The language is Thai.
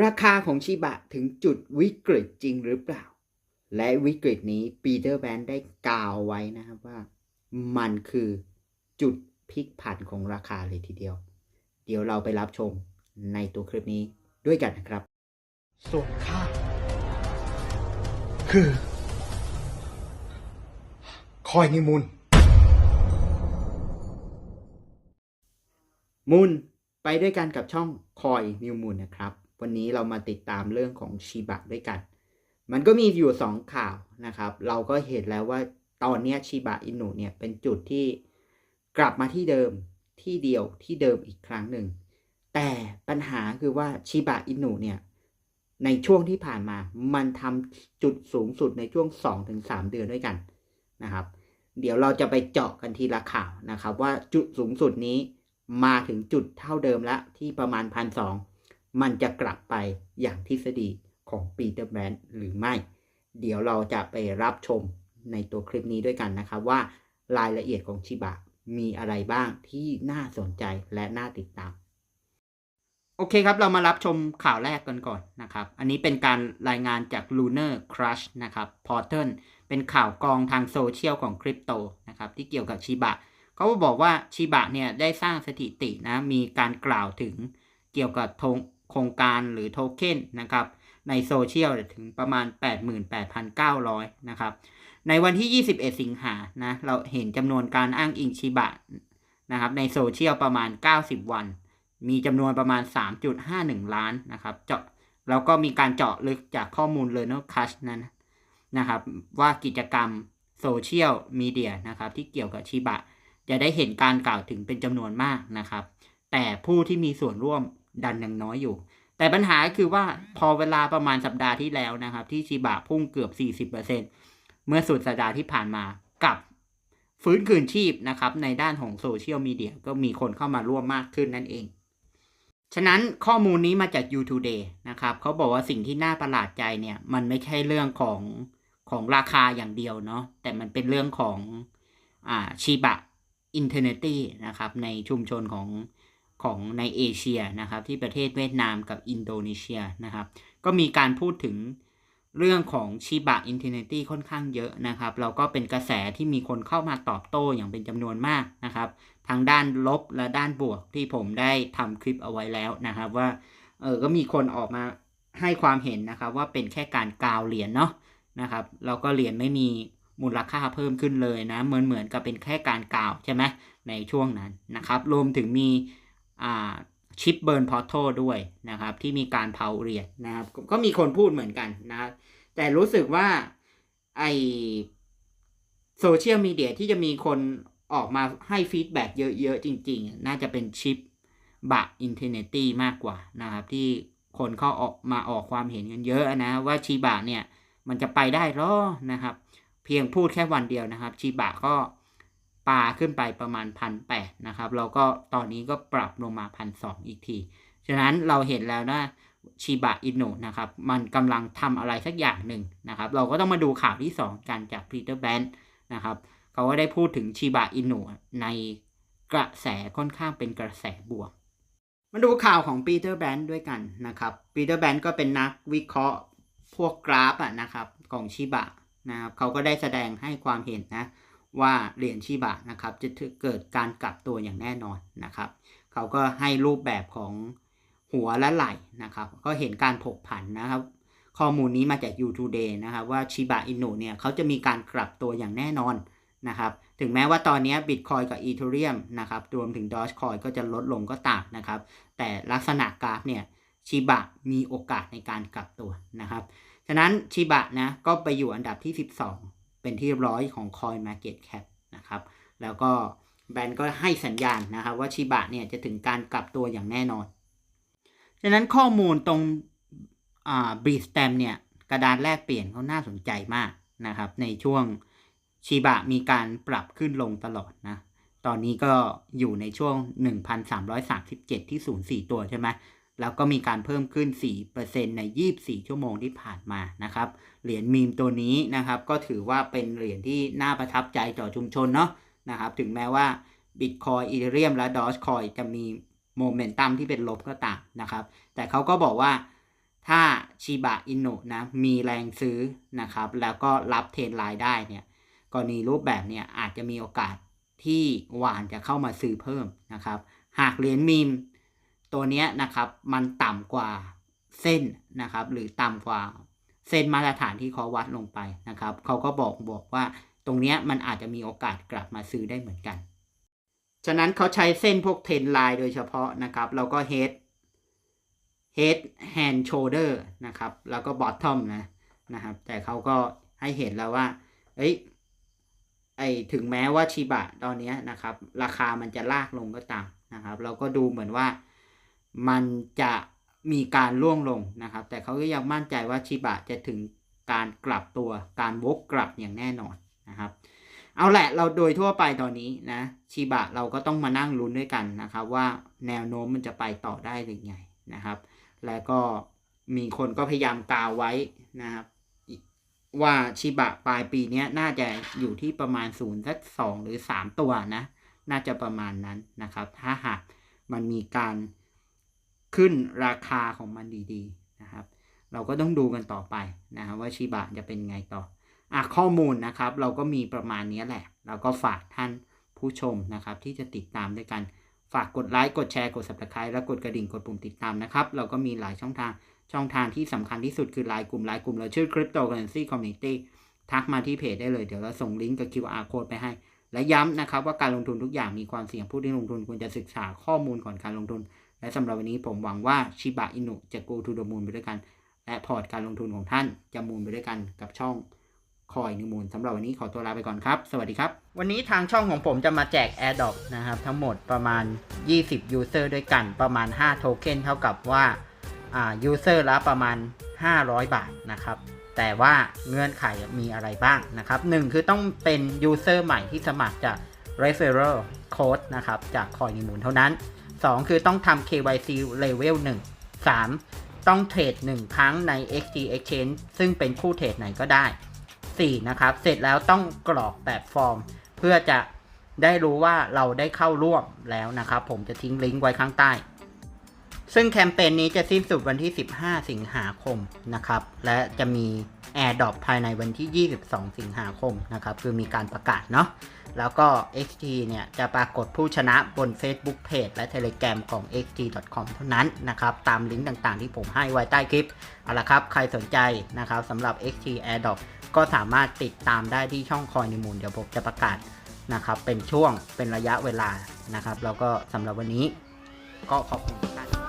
ราคาของชิบะถึงจุดวิกฤตจริงหรือเปล่า และวิกฤตนี้ปีเตอร์แบนได้กล่าวไว้นะครับว่า มันคือจุดพลิกผันของราคาเลยทีเดียว เดี๋ยวเราไปรับชมในตัวคลิปนี้ด้วยกันนะครับ ส่วนข้าคือ คอยนิมุนมูลไปด้วยกันกับช่องคอยนิวมูลนะครับ วันนี้เรามาติดตามเรื่องของชิบะด้วยกัน มันก็มีอยู่สองข่าวนะครับ เราก็เห็นแล้วว่าตอนนี้ชิบะอินุเนี่ยเป็นจุดที่กลับมาที่เดิมที่เดียวที่เดิมอีกครั้งหนึ่ง แต่ปัญหาคือว่าชิบะอินุเนี่ยในช่วงที่ผ่านมา มันทำจุดสูงสุดในช่วง 2-3 เดือนด้วยกันนะครับ เดี๋ยวเราจะไปเจาะกันทีละข่าวนะครับ ว่าจุดสูงสุดนี้มาถึงจุดเท่าเดิมแล้วที่ประมาณพันสอง มันจะกลับไปอย่างทฤษฎีของปีเตอร์แบนหรือไม่ เดี๋ยวเราจะไปรับชมในตัวคลิปนี้ด้วยกันนะครับว่ารายละเอียดของชิบะมีอะไรบ้างที่น่าสนใจและน่าติดตาม โอเคครับเรามารับชมข่าวแรกกันก่อนนะครับ อันนี้เป็นการรายงานจาก Lunar Crush นะครับ Portal เป็นข่าวกองทางโซเชียลของคริปโตนะครับที่เกี่ยวกับชิบะเขาบอกว่าชิบะเนี่ยได้สร้างสถิตินะมีการกล่าวถึงเกี่ยวกับ โครงการหรือโทเค็นนะครับในโซเชียลถึงประมาณ 88,900 นะครับ ในวันที่ 21 สิงหานะเราเห็นจำนวนการอ้างอิงชิบะนะครับในโซเชียลประมาณ 90 วัน มีจำนวนประมาณ 3.51 ล้านนะครับเจาะแล้วก็มีการเจาะลึกจากข้อมูลเลยน r คัชนั้นนะครับ ว่ากิจกรรมโซเชียลมีเดียนะครับที่เกี่ยวกับชิบะ จะได้เห็นการกล่าวถึงเป็นจำนวนมากนะครับ แต่ผู้ที่มีส่วนร่วม ดันยังน้อยอยู่ แต่ปัญหาคือว่าพอเวลาประมาณสัปดาห์ที่แล้วนะครับ ที่ชิบะพุ่งเกือบ 40%เมื่อสุดสัปดาห์ที่ผ่านมากับฟื้นคืนชีพนะครับ ในด้านของโซเชียลมีเดียก็มีคนเข้ามาร่วมมากขึ้นนั่นเอง ฉะนั้นข้อมูลนี้มาจาก You Today นะครับเขาบอกว่าสิ่งที่น่าประหลาดใจเนี่ย มันไม่ใช่เรื่องของของราคาอย่างเดียวเนาะแต่มันเป็นเรื่องของอ่าชิบะอินเทอร์เน็ตนะครับ ในชุมชนของ ของในเอเชียนะครับ ที่ประเทศเวียดนามกับอินโดนีเซียนะครับ ก็มีการพูดถึงเรื่องของชิบะอินเทอร์เน็ตค่อนข้างเยอะนะครับแล้วก็เป็นกระแสที่มีคนเข้ามาตอบโต้อย่างเป็นจำนวนมากนะครับ ทางด้านลบและด้านบวกที่ผมได้ทำคลิปเอาไว้แล้วนะครับ ว่าเออก็มีคนออกมาให้ความเห็นนะครับ ว่าเป็นแค่การกาวเหรียญเนาะนะครับแล้วก็เหรียญไม่มีมูลค่าเพิ่มขึ้นเลยนะเหมือนเหมือนกับเป็นแค่การกาวใช่ไหมในช่วงนั้นนะครับ รวมถึงมี ชิปเบิร์นพอร์ทด้วยนะครับ ที่มีการเผาเรียญนะครับ ก็มีคนพูดเหมือนกันนะครับ แต่รู้สึกว่าไอโซเชียลมีเดียที่จะมีคนออกมาให้ฟีดแบ็กเยอะๆ จริง ๆ น่าจะเป็นชิปบะอินเทอร์เน็ตตี้มากกว่านะครับ ที่คนเขาออกมาออกความเห็นกันเยอะนะ ว่าชีบะเนี่ย มันจะไปได้หรอนะครับ เพียงพูดแค่วันเดียวนะครับชีบะก็ ปาขึ้นไปประมาณพันแปดนะครับแล้วก็ตอนนี้ก็ปรับลงมาพันสองอีกที ฉะนั้นเราเห็นแล้วนะชิบะอินุนะครับ มันกำลังทำอะไรสักอย่างหนึ่งนะครับ เราก็ต้องมาดูข่าวที่ 2 กันจากพีเตอร์แบนนะครับ เขาก็ได้พูดถึงชิบะอินุในกระแสค่อนข้างเป็นกระแสบวก มาดูข่าวของปีเตอร์แบนด้วยกันนะครับปีเตอร์แบนก็เป็นนักวิเคราะห์พวกกราฟอะนะครับของชิบะนะครับ เขาก็ได้แสดงให้ความเห็นนะ ว่าเหรียญชิบะนะครับจะเกิดการกลับตัวอย่างแน่นอนนะครับ เขาก็ให้รูปแบบของหัวและไหล่นะครับ ก็เห็นการผกผันนะครับ ข้อมูลนี้มาจาก YouTube Day นะครับว่าชิบะอินุเนี่ยเขาจะมีการกลับตัวอย่างแน่นอนนะครับถึงแม้ว่าตอนนี้ Bitcoin กับ Ethereum นะครับรวมถึง Dogecoin ก็จะลดลงก็ตามนะครับ แต่ลักษณะกราฟเนี่ยชิบะมีโอกาสในการกลับตัวนะครับ ฉะนั้นชิบะนะก็ไปอยู่อันดับที่ 12 เป็นที่เรียบร้อยของ Coin Market Cap นะครับ แล้วก็แบรนด์ก็ให้สัญญาณนะครับว่าชิบะเนี่ยจะถึงการกลับตัวอย่างแน่นอนฉะนั้นข้อมูลตรงบีสแตมเนี่ยกระดานแลกเปลี่ยนเขาน่าสนใจมากนะครับ ในช่วงชีบะมีการปรับขึ้นลงตลอดนะ ตอนนี้ก็อยู่ในช่วง 1,337 ที่ 04 ตัวใช่ไหม แล้วก็มีการเพิ่มขึ้น 4%ใน 24 ชั่วโมงที่ผ่านมานะครับ เหรียญมีมตัวนี้นะครับ ก็ถือว่าเป็นเหรียญที่น่าประทับใจต่อชุมชนเนาะนะครับ ถึงแม้ว่า Bitcoin Ethereum และ Dogecoin จะมีโมเมนตัมที่เป็นลบก็ตามนะครับ แต่เขาก็บอกว่าถ้าชิบะอินุนะมีแรงซื้อนะครับ แล้วก็รับเทรนไลน์ได้เนี่ยกรณีรูปแบบเนี่ยอาจจะมีโอกาสที่หวานจะเข้ามาซื้อเพิ่มนะครับ หากเหรียญมีม ตัวนี้นะครับมันต่ำกว่าเส้นนะครับ หรือต่ำกว่าเส้นมาตรฐานที่เขาวัดลงไปนะครับเขาก็บอกบอกว่าตรงนี้มันอาจจะมีโอกาสกลับมาซื้อได้เหมือนกัน ฉะนั้นเขาใช้เส้นพวกเทรนไลน์โดยเฉพาะนะครับ แล้วก็ head head hand shoulder นะครับ แล้วก็ bottom นะนะครับ แต่เขาก็ให้เห็นแล้วว่า เอ้ยไอถึงแม้ว่าชิบะตอนนี้นะครับ ราคามันจะลากลงก็ตามนะครับ เราก็ดูเหมือนว่า มันจะมีการล่วงลงนะครับ แต่เขาก็ยังมั่นใจว่าชิบะจะถึงการกลับตัวการวกกลับอย่างแน่นอนนะครับ เอาแหละเราโดยทั่วไปตอนนี้นะชิบะเราก็ต้องมานั่งลุ้นด้วยกันนะครับ ว่าแนวโน้มมันจะไปต่อได้หรือไงนะครับ แล้วก็มีคนก็พยายามกล่าวไว้นะครับ ว่าชิบะปลายปีนี้น่าจะอยู่ที่ประมาณศูนย์สักสองหรือสามตัวนะ น่าจะประมาณนั้นนะครับ ถ้าหากมันมีการ ขึ้นราคาของมันดีๆนะครับ เราก็ต้องดูกันต่อไปนะครับว่าชิบะจะเป็นไงต่ออะข้อมูลนะครับ เราก็มีประมาณนี้แหละ เราก็ฝากท่านผู้ชมนะครับ ที่จะติดตามด้วยกันฝากกดไลค์กดแชร์กด subscribe และกดกระดิ่งกดปุ่มติดตามนะครับ เราก็มีหลายช่องทางช่องทางที่สำคัญที่สุดคือไลน์กลุ่มไลน์กลุ่มเราชื่อ Cryptocurrency Community ทักมาที่เพจได้เลยเดี๋ยวเราส่งลิงก์กับ QR code ไปให้ และย้ำนะครับว่าการลงทุนทุกอย่างมีความเสี่ยงผู้ที่ลงทุนควรจะศึกษาข้อมูลก่อนการลงทุน และสำหรับวันนี้ผมหวังว่าชิบะอินุจะ go to the moon ไปด้วยกัน และพอร์ตการลงทุนของท่านจะมูลไปด้วยกันกับช่องคอยนิมูลสำหรับวันนี้ขอตัวลาไปก่อนครับ สวัสดีครับ วันนี้ทางช่องของผมจะมาแจก Air d o p นะครับ ทั้งหมดประมาณ 20 User ด้วยกันประมาณ 5 โทเค็นเท่ากับว่าอ่า User ละประมาณ 500 บาทนะครับ แต่ว่าเงื่อนไขมีอะไรบ้างนะครับ 1 คือต้องเป็น User ใหม่ที่สมัครจาก Referral Code นะครับ จากคอยนิมูลเท่านั้น 2 คือต้องทำ KYC Level 1 3 ต้องเทรด 1 ครั้งใน XT Exchange ซึ่งเป็นคู่เทรดไหนก็ได้ 4 นะครับ เสร็จแล้วต้องกรอกแบบฟอร์ม เพื่อจะได้รู้ว่าเราได้เข้าร่วมแล้วนะครับ ผมจะทิ้งลิงก์ไว้ข้างใต้ ซึ่งแคมเปญนี้จะสิ้นสุดวันที่ 15 สิงหาคมนะครับ และจะมี AirDrop ภายในวันที่ 22 สิงหาคมนะครับ คือมีการประกาศเนาะแล้วก็ XT เนี่ยจะปรากฏผู้ชนะบน Facebook Page และ Telegram ของ xt.com เท่านั้นนะครับ ตามลิงก์ต่างๆที่ผมให้ไว้ใต้คลิป เอาละครับ ใครสนใจนะครับสำหรับ XT AirDrop ก็สามารถติดตามได้ที่ช่องคอยนิมูลเดี๋ยวผมจะประกาศนะครับ เป็นช่วงเป็นระยะเวลานะครับ แล้วก็สำหรับวันนี้ก็ขอบคุณทุกท่าน